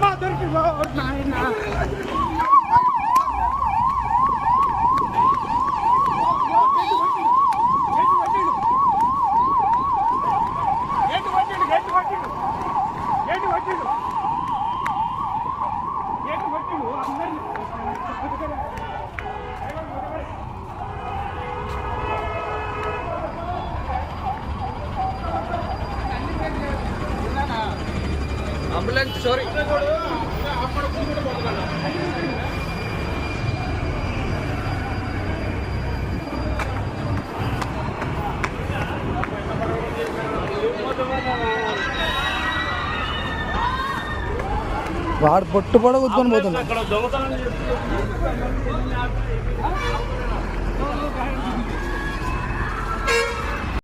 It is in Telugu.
ما ضربي ما అంబులెన్స్ సారీ వాడు పొట్టు పొడ కూర్చొని పోతున్నాడు. అక్కడ దొంగతనం